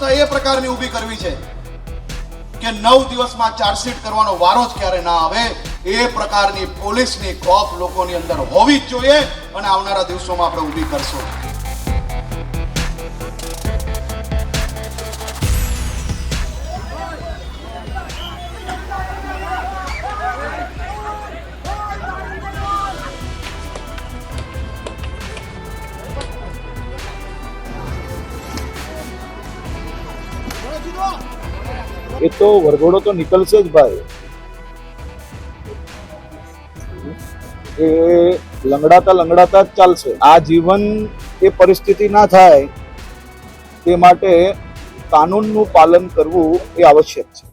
વ્યવસ્થા એ પ્રકારની ઊભી કરવી છે કે નવ દિવસમાં ચાર્જશીટ કરવાનો વારો જ ક્યારે ના આવે એ પ્રકારની પોલીસની ખોફ લોકોની અંદર હોવી જ જોઈએ અને આવનારા દિવસોમાં આપણે ઊભી કરશું. એ તો વરઘોડો તો નીકળશે જ ભાઈ. એ લંગડાતા લંગડાતા જ ચાલશે. આ જીવન એ પરિસ્થિતિ ના થાય તે માટે કાનૂનનું પાલન કરવું એ આવશ્યક છે.